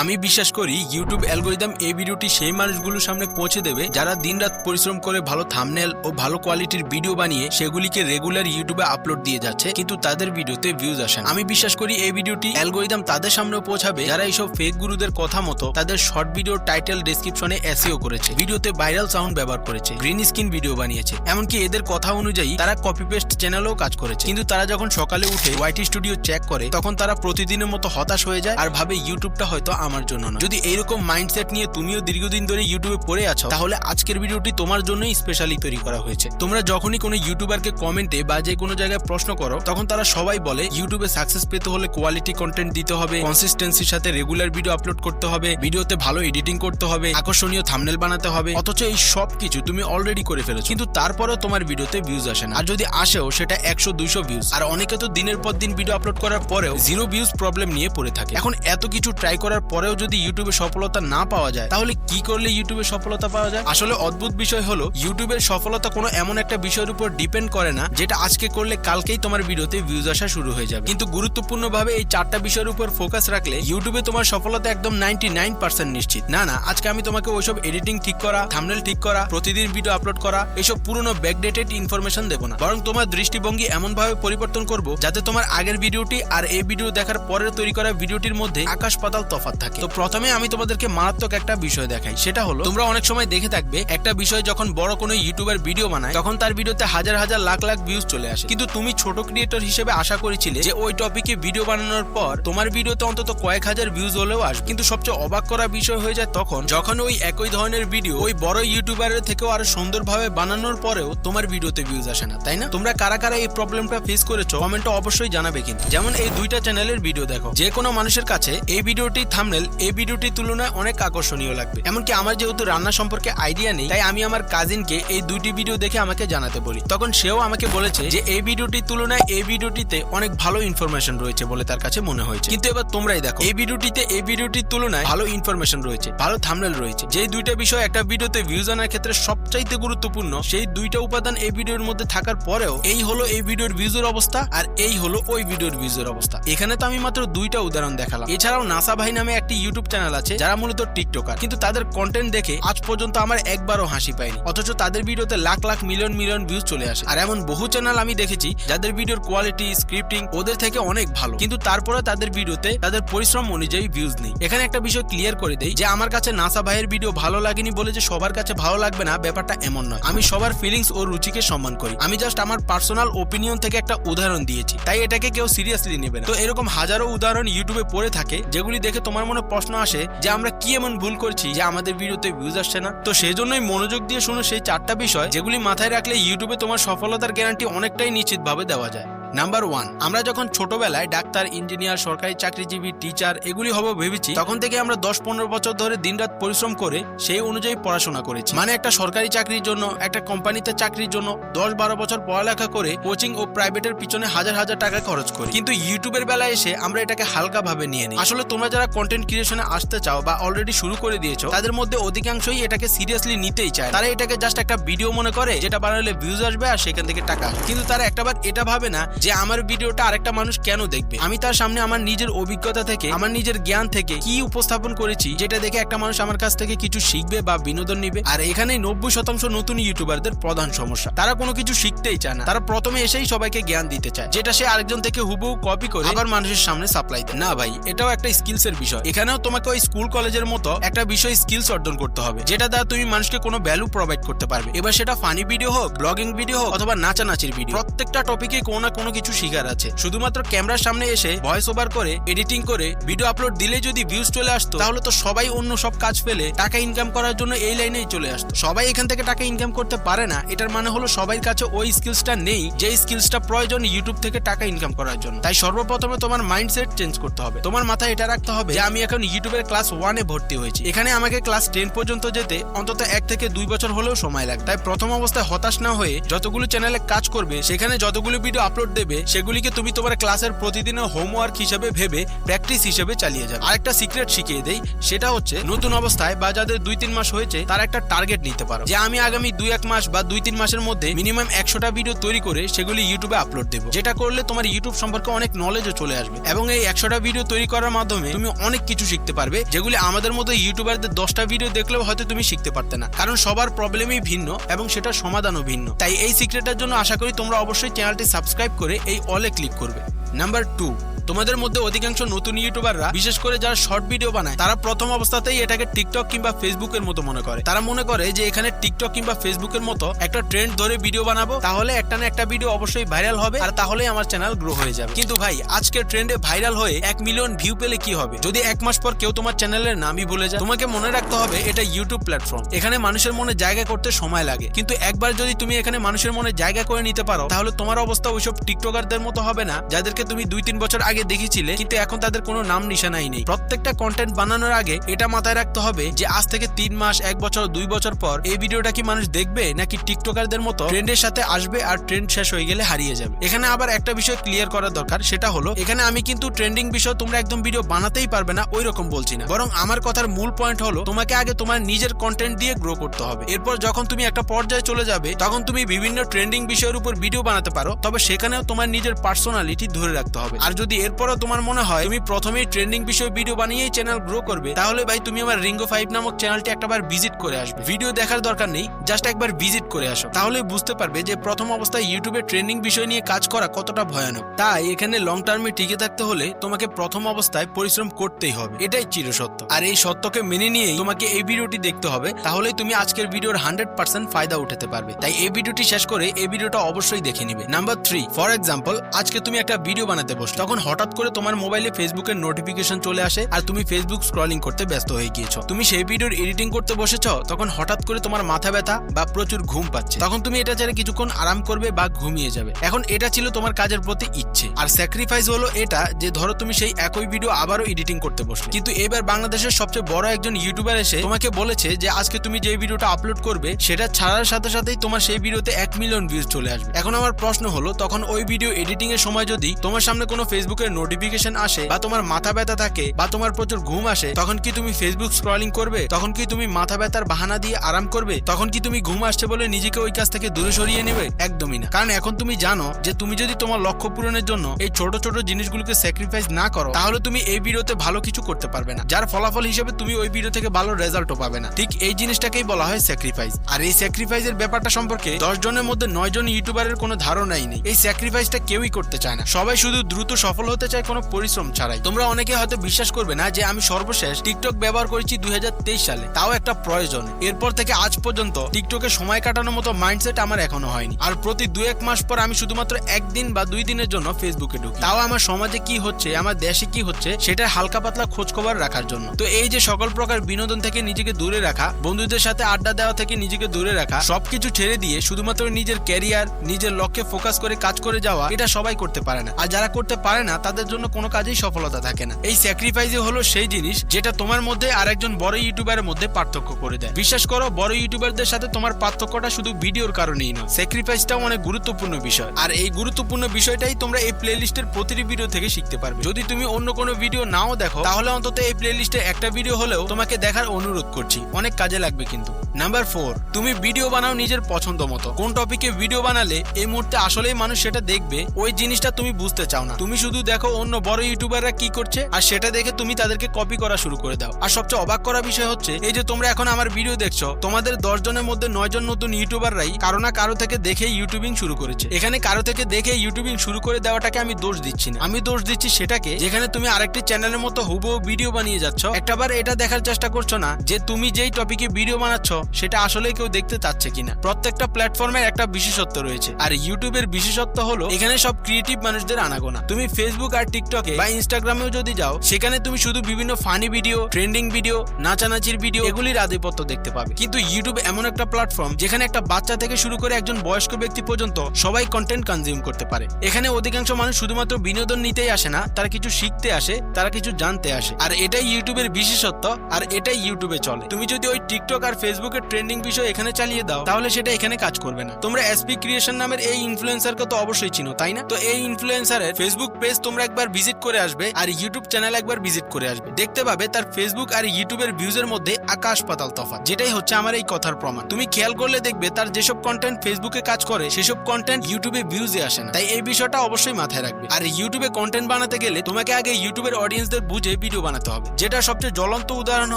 আমি বিশ্বাস করি ইউটিউব অ্যালগোরিদম এই ভিডিওটি সেই মানুষগুলোর সামনে পৌঁছে দেবে যারা দিনরাত পরিশ্রম করে ভালো থামনেল ও ভালো কোয়ালিটির ভিডিও বানিয়ে সেগুলিকে রেগুলার ইউটিউবে আপলোড দিয়ে যাচ্ছে, কিন্তু তাদের ভিডিওতে ভিউজ আসে। আমি বিশ্বাস করি এই ভিডিওটি অ্যালগোরিদম তাদের সামনেও পৌঁছাবে। যারা এইসব ফেক গুরুদের কথা মতো তাদের শর্ট ভিডিও টাইটেল ডেসক্রিপশনে এসিও করেছে ভিডিওতে ভাইরাল সাউন্ড ব্যবহার করেছে গ্রিন স্ক্রিন ভিডিও বানিয়েছে। এমনকি এদের কথা অনুযায়ী তারা কপি পেস্ট চ্যানেলও কাজ করেছে। কিন্তু তারা যখন সকালে উঠে ওয়াইটি স্টুডিও চেক করে, তখন তারা প্রতিদিনের মতো হতাশ হয়ে যায় আর ভাবে ইউটিউবটা হয়তো আমার জন্য না যদি এইরকম মাইন্ডসেট নিয়ে তুমিও দীর্ঘদিন ধরে ইউটিউবে পড়ে আছো, তাহলে আজকের ভিডিওটি তোমার জন্যই স্পেশালি তৈরি করা হয়েছে। তোমরা যখনই কোনো ইউটিউবারকে কমেন্টে বা যে কোনো জায়গায় প্রশ্ন করো, তখন তারা সবাই বলে ইউটিউবে সাকসেস পেতে হলে কোয়ালিটি কন্টেন্ট দিতে হবে কনসিস্টেন্সির সাথে রেগুলার ভিডিও আপলোড করতে হবে ভিডিওতে ভালো এডিটিং করতে হবে, আকর্ষণীয় থামনেল বানাতে হবে। অথচ এই সব কিছু তুমি অলরেডি করে ফেলেছো। কিন্তু তারপরেও তোমার ভিডিওতে ভিউজ আসে না। আর যদি আসেও, সেটা একশো দুইশো ভিউজ আর অনেকে তো দিনের পর দিন ভিডিও আপলোড করার পরেও জিরো ভিউজ প্রবলেম নিয়ে পড়ে থাকে। এখন এত কিছু ট্রাই করার পরেও যদি ইউটিউবে সফলতা না পাওয়া যায়, তাহলে কি করলে ইউটিউবে সফলতা পাওয়া যায়? আসলে অদ্ভুত বিষয় হলো ইউটিউবের সফলতা কোনো এমন একটা বিষয়ের উপর ডিপেন্ড করে না, যেটা আজকে করলে কালকেই তোমার ভিডিওতে ভিউজ আসা শুরু হয়ে যাবে। কিন্তু গুরুত্বপূর্ণভাবে এই চারটা বিষয়ের উপর ফোকাস রাখলে ইউটিউবে তোমার সফলতা একদম নাইনটি নাইন পার্সেন্ট নিশ্চিত। না না, আজকে আমি তোমাকে ওইসব এডিটিং ঠিক করা থামনেল ঠিক করা, প্রতিদিন ভিডিও আপলোড করা, এসব পুরনো ব্যাকডেটেড ইনফরমেশন দেবো না। বরং তোমার দৃষ্টিভঙ্গি এমন ভাবে পরিবর্তন করব, যাতে তোমার আগের ভিডিওটি আর এই ভিডিও দেখার পরের তৈরি করা ভিডিওটির মধ্যে আকাশ পাতাল তফাৎ থাকে। তো প্রথমে আমি তোমাদেরকে মারাত্মক একটা বিষয় দেখাই। সেটা হলো, তোমরা অনেক সময় দেখে থাকবে, একটা বিষয় যখন বড় কোনো ইউটিউবার ভিডিও বানায়, তখন তার ভিডিওতে হাজার হাজার লাখ লাখ ভিউজ চলে আসে। কিন্তু তুমি ছোট ক্রিয়েটর হিসেবে আশা করেছিলে যে ওই টপিকে ভিডিও বানানোর পর তোমার ভিডিওতে অন্তত কয়েক হাজার ভিউজ হলেও আসবে। কিন্তু সবচেয়ে অবাক করা বিষয় হয়ে যায় তখন, যখন ওই একই ধরনের ভিডিও ওই বড় ইউটিউবারের থেকেও আরও সুন্দরভাবে বানানোর পরেও তোমার ভিডিওতে ভিউজ আসে না, তাই না? তোমরা কারা কারা এই প্রবলেমটা ফেস করেছ কমেন্টে অবশ্যই জানাবে কিন্তু। যেমন এই দুইটা চ্যানেলের ভিডিও দেখো। যে কোনো মানুষের কাছে এই ভিডিওটি থামনেল এই ভিডিওটির তুলনায় অনেক আকর্ষণীয় লাগবে। এমনকি আমার যেহেতু রান্না সম্পর্কে আইডিয়া নেই, তাই আমি আমার কাজিনকে এই দুইটি ভিডিও দেখে আমাকে জানাতে বলি। তখন সেও আমাকে বলেছে যে, এই ভিডিওটির তুলনায় এই ভিডিওটিতে অনেক ভালো ইনফরমেশন রয়েছে বলে তার কাছে মনে হয়েছে। কিন্তু এবার তোমরাই দেখো, এই ভিডিওটিতে, এই ভিডিওটির তুলনায় ভালো ইনফরমেশন রয়েছে, ভালো থামনেল রয়েছে। যেই দুইটা বিষয় একটা ভিডিওতে ভিউজ আনার ক্ষেত্রে সবচাইতে গুরুত্বপূর্ণ, সেই দুইটা উপাদান এই ভিডিওর মধ্যে থাকার পরেও এই হলো এই ভিডিওর ভিউজের অবস্থা আর এই হলো ওই ভিডিওর ভিউজের অবস্থা। এখানে তো আমি মাত্র দুইটা উদাহরণ দেখালাম। এছাড়াও নাসা ভাই নামে একটি ইউটিউব চ্যানেল আছে, যারা মূলত টিকটকার কিন্তু তাদের কন্টেন্ট দেখে আজ পর্যন্ত আমার একবারও হাসি পায়নি। অথচ তাদের ভিডিওতে lakh lakh million million views চলে আসে। আর এমন বহু চ্যানেল আমি দেখেছি, যাদের ভিডিওর কোয়ালিটি স্ক্রিপ্টিং ওদের থেকে অনেক ভালো। কিন্তু তারপরে তাদের ভিডিওতে তাদের পরিশ্রম অনুযায়ী ভিউজ নেই। এখানে একটা বিষয় ক্লিয়ার করে দেই যে, আমার কাছে নাসা ভাইয়ের ভিডিও ভালো লাগেনি বলে যে সবার কাছে ভালো লাগবে না, ব্যাপারটা এমন নয়। আমি সবার ফিলিংস ও রুচিকে সম্মান করি। আমি জাস্ট আমার পার্সোনাল ওপিনিয়ন থেকে একটা উদাহরণ দিয়েছি। তাই এটাকে কেউ সিরিয়াসলি নেবে না। তো এরকম হাজারো উদাহরণ ইউটিউবে পড়ে থাকে, যেগুলি দেখে তোমার মনে প্রশ্ন আসে যে আমরা কি এমন ভুল করছি যে আমাদের ভিডিওতে ভিউজ আসছে না? তো সেই জন্যই মনোযোগ দিয়ে শুনো সেই চারটা বিষয়, যেগুলি মাথায় রাখলে ইউটিউবে তোমার সফলতার গ্যারান্টি অনেকটাই নিশ্চিতভাবে দেওয়া যায়। নাম্বার ওয়ান আমরা যখন ছোটবেলায় ডাক্তার, ইঞ্জিনিয়ার, সরকারি চাকরিজীবী টিচার এগুলি হবে ভেবেছি, তখন থেকে আমরা দশ পনেরো বছর ধরে দিনরাত পরিশ্রম করে সেই অনুযায়ী পড়াশোনা করেছি। মানে একটা সরকারি চাকরির জন্য, একটা কোম্পানিতে চাকরির জন্য দশ বারো বছর পড়ালেখা করে কোচিং ও প্রাইভেটের পিছনে হাজার হাজার টাকা খরচ করি। কিন্তু ইউটিউবের বেলায় এসে আমরা এটাকে হালকা ভাবে নিয়ে নিই। আসলে তোমরা যারা কন্টেন্ট ক্রিয়েশনে আসতে চাও বা অলরেডি শুরু করে দিয়েছ, তাদের মধ্যে অধিকাংশই এটাকে সিরিয়াসলি নিতেই চায় তারা এটাকে জাস্ট একটা ভিডিও মনে করে, যেটা বানালে ভিউজ আসবে আর সেখান থেকে টাকা কিন্তু তারা একটাবার এটা ভাবে না যে আমার ভিডিওটা আরেকটা মানুষ কেন দেখবে? আমি তার সামনে আমার নিজের অভিজ্ঞতা থেকে, আমার নিজের জ্ঞান থেকে কি উপস্থাপন করেছি, যেটা দেখে একটা মানুষ আমার কাছ থেকে কিছু শিখবে বা বিনোদন নিবে। আর এখানে নব্বই শতাংশ নতুন ইউটিউবারদের প্রধান সমস্যা। তারা কোনো কিছু শিখতেই চায় না। তারা প্রথমে এসেই সবাইকে জ্ঞান দিতে চায়, যেটা সে আরেকজন থেকে হুবহু কপি করে আবার মানুষের সামনে সাপ্লাই দেয়। না ভাই, এটাও একটা স্কিলস এর বিষয়। এখানেও তোমাকে ওই স্কুল কলেজের মতো একটা বিষয় স্কিলস অর্জন করতে হবে, যেটা দ্বারা তুমি মানুষকে কোনো ভ্যালু প্রোভাইড করতে পারবে। এবার সেটা ফানি ভিডিও হোক ব্লগিং ভিডিও হোক, অথবা নাচানাচির ভিডিও প্রত্যেকটা টপিকে কোনো না কোনো কিছু শিখার আছে। শুধুমাত্র ক্যামেরার সামনে এসে ভয়েস ওভার করে এডিটিং করে ভিডিও আপলোড দিলে যদি ভিউজ চলে আসতো, তাহলে তো সবাই অন্য সব কাজ ফেলে টাকা ইনকাম করার জন্য এই লাইনেই চলে আসতো। সবাই এখান থেকে টাকা ইনকাম করতে পারে না, এটার মানে হলো সবাই কাছে ওই স্কিলসটা নেই, যে স্কিলসটা প্রয়োজন ইউটিউব থেকে টাকা ইনকাম করার জন্য। তাই সর্বপ্রথমে তোমার মাইন্ডসেট চেঞ্জ করতে হবে। তোমার মাথায় এটা রাখতে হবে যে, আমি এখন ইউটিউবের ক্লাস ওয়ানে ভর্তি হয়েছি। এখানে আমাকে ক্লাস টেন পর্যন্ত যেতে অন্তত এক থেকে দুই বছর হলেও সময় লাগে তাই প্রথম অবস্থায় হতাশ না হয়ে যতগুলো চ্যানেলে কাজ করবে, সেখানে যতগুলো ভিডিও আপলোড দেবে, সেগুলিকে তুমি তোমার ক্লাসের প্রতিদিনের হোমওয়ার্ক হিসেবে ভেবে প্র্যাকটিস হিসেবে চালিয়ে যাবে। আরেকটা সিক্রেট শিখিয়ে দেই, সেটা হচ্ছে নতুন অবস্থায় বা যাদের দুই তিন মাস হয়েছে, তারা একটা টার্গেট নিতে পারো। যে আমি আগামী দুই এক মাস বা দুই তিন মাসের মধ্যে মিনিমাম একশোটা ভিডিও তৈরি করে সেগুলি ইউটিউবে আপলোড দেবো। যেটা করলে তোমার ইউটিউব সম্পর্কে অনেক নলেজও চলে আসবে। এবং এই একশোটা ভিডিও তৈরি করার মাধ্যমে তুমি অনেক কিছু শিখতে পারবে, যেগুলি আমাদের মতো ইউটিউবারদের দশটা ভিডিও দেখলেও হয়তো তুমি শিখতে পারতে না। কারণ সবার প্রবলেমই ভিন্ন এবং সেটার সমাধানও ভিন্ন। তাই এই সিক্রেটের জন্য আশা করি তোমরা অবশ্যই চ্যানেলটি সাবস্ক্রাইব করে এই অলে ক্লিক করবে। নাম্বার টু তোমাদের মধ্যে অধিকাংশ নতুন ইউটিউবাররা, বিশেষ করে যারা শর্ট ভিডিও বানায়, তারা প্রথম অবস্থাতেই এটাকে টিকটক কিংবা ফেসবুকের মতো মনে করে। তারা মনে করে যে এখানে টিকটক কিংবা ফেসবুকের মতো একটা ট্রেন্ড ধরে ভিডিও বানাবো, তাহলে একটা না একটা ভিডিও অবশ্যই ভাইরাল হবে আর তাহলেই আমার চ্যানেল গ্রো হয়ে যাবে। কিন্তু ভাই, আজকের ট্রেন্ডে ভাইরাল হয়ে এক মিলিয়ন ভিউ পেলে কি হবে? যদি এক মাস পর কেউ তোমার চ্যানেলের নামই ভুলে যায়, তোমাকে মনে রাখতে হবে এটা ইউটিউব প্ল্যাটফর্ম এখানে মানুষের মনে জায়গা করতে সময় লাগে। কিন্তু একবার যদি তুমি এখানে মানুষের মনে জায়গা করে নিতে পারো, তাহলে তোমার অবস্থা ওইসব টিকটকারদের মতো হবে না, যাদেরকে তুমি দুই তিন বছর আগে দেখেছিলে, কিন্তু এখন তাদের কোনো নাম নিশানাই নেই। প্রত্যেকটা কন্টেন্ট বানানোর আগে এটা মাথায় রাখতে হবে যে আজ থেকে তিন মাস, এক বছর, দুই বছর পর এই ভিডিওটা কি মানুষ দেখবে নাকি টিকটকারদের মতো ট্রেন্ডের সাথে আসবে আর ট্রেন্ড শেষ হয়ে গেলে হারিয়ে যাবে? এখানে আবার একটা বিষয় ক্লিয়ার করা দরকার, সেটা হলো এখানে আমি কিন্তু ট্রেন্ডিং বিষয় তোমরা একদম ভিডিও বানাতেই পারবে না ওই রকম বলছি না। বরং আমার কথার মূল পয়েন্ট হলো তোমাকে আগে তোমার নিজের কন্টেন্ট দিয়ে গ্রো করতে হবে। এরপর যখন তুমি একটা পর্যায়ে চলে যাবে, তখন তুমি বিভিন্ন ট্রেন্ডিং বিষয়ের উপর ভিডিও বানাতে পারো, তবে সেখানেও তোমার নিজের পার্সোনালিটি ধরে রাখতে হবে। আর যদি এরপরও তোমার মনে হয় তুমি প্রথমেই ট্রেন্ডিং বিষয়ে ভিডিও বানিয়েই চ্যানেল গ্রো করবে? তাহলে ভাই তুমি আমার রিঙ্গো ফাইভ নামক চ্যানেলটি একটাবার ভিজিট করে আসবে। ভিডিও দেখার দরকার নেই জাস্ট একবার ভিজিট করে আসো। তাহলে বুঝতে পারবে যে প্রথম অবস্থায় ইউটিউবে ট্রেন্ডিং বিষয় নিয়ে কাজ করা কতটা ভয়ানক। তাই এখানে লং টার্মে টিকে থাকতে হলে তোমাকে প্রথম অবস্থায় পরিশ্রম করতেই হবে। এটাই চিরসত্য। আর এই সত্যকে মেনে নিয়েই তোমাকে এই ভিডিওটি দেখতে হবে, তাহলেই তুমি আজকের ভিডিওর হান্ড্রেড পার্সেন্ট ফায়দা উঠাতে পারবে। তাই এই ভিডিওটি শেষ করে এই ভিডিওটা অবশ্যই দেখে নিবে। নাম্বার থ্রি ফর এক্সাম্পল আজকে তুমি একটা ভিডিও বানাতে বসো তখন হঠাৎ করে তোমার মোবাইলে ফেসবুকের নোটিফিকেশন চলে আসে আর তুমি ফেসবুক স্ক্রলিং করতে ব্যস্ত হয়ে গিয়েছো। তুমি সেই ভিডিওর এডিটিং করতে বসেছ, তখন হঠাৎ করে তোমার মাথা ব্যথা বা প্রচুর ঘুম পাচ্ছে। তখন তুমি এটা ছেড়ে কিছুক্ষণ আরাম করবে বা ঘুমিয়ে যাবে। এখন এটা ছিল তোমার কাজের প্রতি ইচ্ছে। আর স্যাক্রিফাইস হলো এটা যে ধরো তুমি সেই একই ভিডিও আবারও এডিটিং করতে বসলে। কিন্তু এবার বাংলাদেশের সবচেয়ে বড় একজন ইউটিউবার এসে তোমাকে বলেছে যে, আজকে তুমি যে ভিডিওটা আপলোড করবে, সেটা ছাড়ার সাথে সাথেই তোমার সেই ভিডিওতে এক মিলিয়ন ভিউজ চলে আসবে। এখন আমার প্রশ্ন হলো, তখন ওই ভিডিও এডিটিং এর সময় যদি তোমার সামনে কোনো ফেসবুকের নোটিফিকেশন আসে বা তোমার মাথা ব্যথা থাকে বা তোমার প্রচুর ঘুম আসে, তখন কি তুমি ফেসবুক স্ক্রলিং করবে? তখন কি তুমি মাথা ব্যথার বাহানা দিয়ে আরাম করবে? তখন কি তুমি ঘুম আসছে বলে নিজেকে ওই কাজ থেকে দূরে সরিয়ে নেবে? একদমই না। কারণ এখন তুমি জানো যে তুমি যদি তোমার লক্ষ্য পূরণের জন্য এই ছোট ছোট জিনিসগুলোকে স্যাক্রিফাইস না করো, তাহলে তুমি এই ভিডিওতে ভালো কিছু করতে পারবে না। যার ফলাফল হিসেবে তুমি ওই ভিডিও থেকে ভালো রেজাল্টও পাবে না। ঠিক এই জিনিসটাকেই বলা হয় স্যাক্রিফাইস আর এই স্যাক্রিফাইসের ব্যাপারটা সম্পর্কে দশ জনের মধ্যে নয় জন ইউটিউবারের কোনো ধারণাই নেই। এই স্যাক্রিফাইসটা কেউই করতে চায় না। সবাই শুধু দ্রুত সফল হতে চায় কোনো পরিশ্রম ছাড়াই। তোমরা অনেকে হয়তো বিশ্বাস করবে না যে আমি সর্বশেষ টিকটক ব্যবহার করেছি দু হাজার তেইশ সালে। তাও একটা প্রয়োজন। এরপর থেকে আজ পর্যন্ত টিকটকে সময় কাটানোর মতো মাইন্ডসেট আমার এখনও হয়নি। আর প্রতি দু এক মাস পর আমি শুধুমাত্র একদিন বা দুই দিনের জন্য ফেসবুকে ঢুকি। তাও আমার সমাজে কি হচ্ছে, আমার দেশে কি হচ্ছে সেটার হালকা পাতলা খোঁজ খবর রাখার জন্য। তো এই যে সকল প্রকার বিনোদন থেকে নিজেকে দূরে রাখা, বন্ধুদের সাথে আড্ডা দেওয়া থেকে নিজেকে দূরে রাখা, সবকিছু ছেড়ে দিয়ে শুধুমাত্র নিজের ক্যারিয়ার নিজের লক্ষ্যে ফোকাস করে কাজ করে যাওয়া, এটা সবাই করতে পারে না। আর যারা করতে পারে না তাদের জন্য কোনো কাজেই সফলতা থাকে না। এই স্যাক্রিফাইসই হলো সেই জিনিস যেটা তোমার মধ্যে আর একজন বড় ইউটিউবারের মধ্যে পার্থক্য করে দেয়। বিশ্বাস করো, বড় ইউটিউবারদের সাথে তোমার পার্থক্যটা শুধু ভিডিওর কারণেই নয়। স্যাক্রিফাইসটাও অনেক গুরুত্বপূর্ণ বিষয়। আর এই গুরুত্বপূর্ণ বিষয়টাই তোমরা এই প্লে লিস্টের প্রতিটি ভিডিও থেকে শিখতে পারবে। যদি তুমি অন্য কোনো ভিডিও নাও দেখো, তাহলে অন্তত এই প্লে লিস্টে একটা ভিডিও হলেও তোমাকে দেখার অনুরোধ করছি। অনেক কাজে লাগবে কিন্তু। নাম্বার ফোর তুমি ভিডিও বানাও নিজের পছন্দ মতো। কোন টপিকে ভিডিও বানালে এই মুহূর্তে আসলেই মানুষ সেটা দেখবে, ওই জিনিসটা তুমি বুঝতে চাও না। তুমি শুধু দেখো অন্য বড় ইউটিউবাররা কি করছে? আর সেটা দেখে তুমি তাদেরকে কপি করা শুরু করে দাও। আর সবচেয়ে অবাক করা বিষয় হচ্ছে, এই যে তোমরা এখন আমার ভিডিও দেখছ, তোমাদের দশ জনের মধ্যে নয় জন নতুন ইউটিউবাররাই কারও না কারও থেকে দেখে ইউটিউবিং শুরু করেছে। এখানে কারও থেকে দেখে ইউটিউবিং শুরু করে দেওয়াটাকে আমি দোষ দিচ্ছি না। আমি দোষ দিচ্ছি সেটাকে যেখানে তুমি আরেকটি চ্যানেলের মতো হুবহু ভিডিও বানিয়ে যাচ্ছ। একটাবার এটা দেখার চেষ্টা করছ না যে তুমি যেই টপিকে ভিডিও বানাচ্ছ, সেটা আসলে কেউ দেখতে চাচ্ছে কিনা। প্রত্যেকটা প্ল্যাটফর্মের একটা বিশেষত্ব রয়েছে। আর ইউটিউবের বিশেষত্ব হলো, এখানে সব ক্রিয়েটিভ মানুষদের আনাগোনা। তুমি ফেসবুক ফেসবুক আর টিকটকে বা ইনস্টাগ্রামেও যদি যাও, সেখানে তুমি শুধু বিভিন্ন ফানি ভিডিও ট্রেন্ডিং ভিডিও নাচানাচির ভিডিও এগুলির আধিপত্য দেখতে পাবে। কিন্তু ইউটিউব এমন একটা প্ল্যাটফর্ম যেখানে একটা বাচ্চা থেকে শুরু করে একজন বয়স্ক ব্যক্তি পর্যন্ত সবাই কন্টেন্ট কনজিউম করতে পারে। এখানে অধিকাংশ মানুষ শুধুমাত্র বিনোদন নিতেই আসে না, তারা কিছু শিখতে আসে, তারা কিছু জানতে আসে। আর এটাই ইউটিউবের বিশেষত্ব, আর এটাই ইউটিউবে চলে। তুমি যদি ওই টিকটক আর ফেসবুকের ট্রেন্ডিং বিষয় এখানে চালিয়ে দাও, তাহলে সেটা এখানে কাজ করবে না। তোমরা এসপি ক্রিয়েশন নামের এই ইনফ্লুয়েন্সারকে তো অবশ্যই চিনো, তাই না? তো এই ইনফ্লুয়েন্সারের ফেসবুক পেজ তোমরা একবার ভিজিট করে আসবে আর ইউটিউব চ্যানেল একবার ভিজিট করে আসবে। দেখতে পাবে তার ফেসবুক আর ইউটিউবের ভিউজের মধ্যে আকাশ পাতাল তফাৎ, যেটাই হচ্ছে আমার এই কথার প্রমাণ। তুমি খেয়াল করলে দেখবে তার যেসব কন্টেন্ট ফেসবুকে কাজ করে, সেসব কন্টেন্ট ইউটিউবে ভিউজে আসে না। তাই এই বিষয়টা অবশ্যই মাথায় রাখবে। আর ইউটিউবে কন্টেন্ট বানাতে গেলে তোমাকে আগে ইউটিউবের অডিয়েন্সদের বুঝে ভিডিও বানাতে হবে। যেটা সবচেয়ে জ্বলন্ত উদাহরণ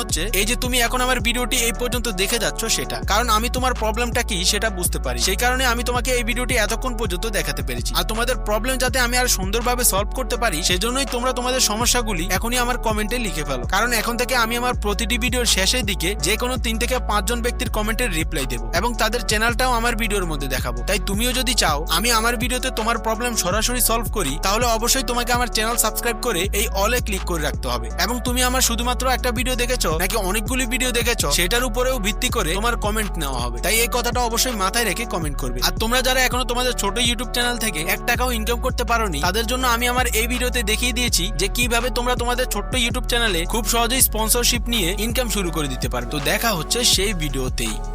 হচ্ছে, এই যে তুমি এখন আমার ভিডিওটি এই পর্যন্ত দেখে যাচ্ছ সেটা। কারণ আমি তোমার প্রবলেমটা কি সেটা বুঝতে পারি। সেই কারণে আমি তোমাকে এই ভিডিওটি এতক্ষণ পর্যন্ত দেখাতে পেরেছি। আর তোমাদের প্রবলেম যাতে আমি আর সুন্দরভাবে সলভ করতে পারি, সেজন্যই তোমরা তোমাদের সমস্যাগুলি এখনই আমার কমেন্টে লিখে ফেলো। কারণ এখন থেকে আমি আমার প্রতিটি ভিডিওর শেষের দিকে যে কোনো তিন থেকে পাঁচজন ব্যক্তির কমেন্টের রিপ্লাই দেবো এবং তাদের চ্যানেলটাও আমার ভিডিওর মধ্যে দেখাবো। তাই তুমিও যদি চাও আমি আমার ভিডিওতে তোমার প্রবলেম সরাসরি সলভ করি, তাহলে অবশ্যই তোমাকে আমার চ্যানেল সাবস্ক্রাইব করে এই অলে ক্লিক করে রাখতে হবে। এবং তুমি আমার শুধুমাত্র একটা ভিডিও দেখেছ, নাকি অনেকগুলি ভিডিও দেখেছ, সেটার উপরেও ভিত্তি করে তোমার কমেন্ট নেওয়া হবে। তাই এই কথাটা অবশ্যই মাথায় রেখে কমেন্ট করবে। আর তোমরা যারা এখনও তোমাদের ছোট ইউটিউব চ্যানেল থেকে এক টাকাও ইনকাম করতে পারোনি, তাদের জন্য আমি আমার এই ভিডিওতে দেখিয়ে দিয়েছি যে কীভাবে তোমরা তোমাদের ছোট্ট ইউটিউব চ্যানেলে খুব সহজেই স্পন্সরশিপ নিয়ে ইনকাম শুরু করে দিতে পারো। তো দেখা হচ্ছে সেই ভিডিওতেই।